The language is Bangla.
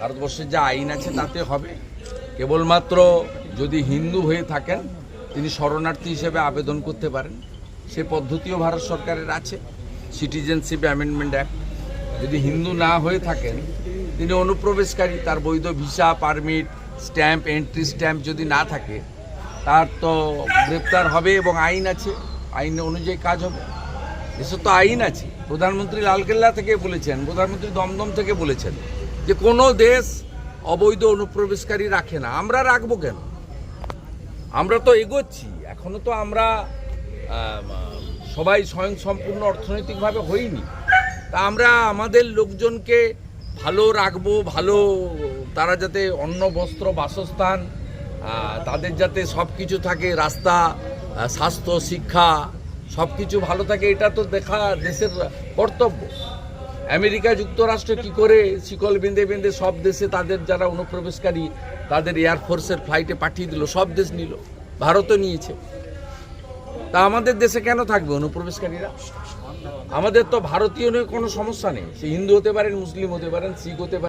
ভারতবর্ষের যা আইন আছে তাতে হবে। কেবলমাত্র যদি হিন্দু হয়ে থাকেন, তিনি শরণার্থী হিসেবে আবেদন করতে পারেন। সে পদ্ধতিও ভারত সরকারের আছে সিটিজেনশিপ অ্যামেন্ডমেন্ট অ্যাক্ট যদি হিন্দু না হয়ে থাকেন, তিনি অনুপ্রবেশকারী, তার বৈধ visa, permit, stamp, entry stamp যদি না থাকে, তার তো গ্রেপ্তার হবে এবং আইন আছে। আইন অনুযায়ী কাজ হবে। দেশে তো আইন আছে। প্রধানমন্ত্রী লালকেল্লা থেকে বলেছেন, প্রধানমন্ত্রী দমদম থেকে বলেছেন। যে কোনো দেশ অবৈধ অনুপ্রবেশকারী রাখে না। আমরা রাখব কেন? আমরা তো এগোচ্ছি। এখনও তো আমরা আম, সবাই স্বয়ংসম্পূর্ণ অর্থনৈতিকভাবে হইনি। তা আমরা আমাদের লোকজনকে ভালো রাখব ভালো তারা যাতে অন্ন বস্ত্র বাসস্থান তাদের যাতে সব কিছু থাকে রাস্তা স্বাস্থ্য শিক্ষা সব কিছু ভালো থাকে এটা তো দেখা দেশের কর্তব্য। আমেরিকা যুক্তরাষ্ট্র কি করে শিকল বেঁধে বেঁধে সব দেশে তাদের যারা অনুপ্রবেশকারী, তাদের এয়ারফোর্সের ফ্লাইটে পাঠিয়ে দিল, সব দেশ নিল, ভারতও নিয়েছে। তা আমাদের দেশে কেন থাকবে অনুপ্রবেশকারীরা? আমাদের তো ভারতীয় নিয়ে কোনো সমস্যা নেই। সে হিন্দু হতে পারেন, মুসলিম হতে পারেন, শিখ হতে পারেন।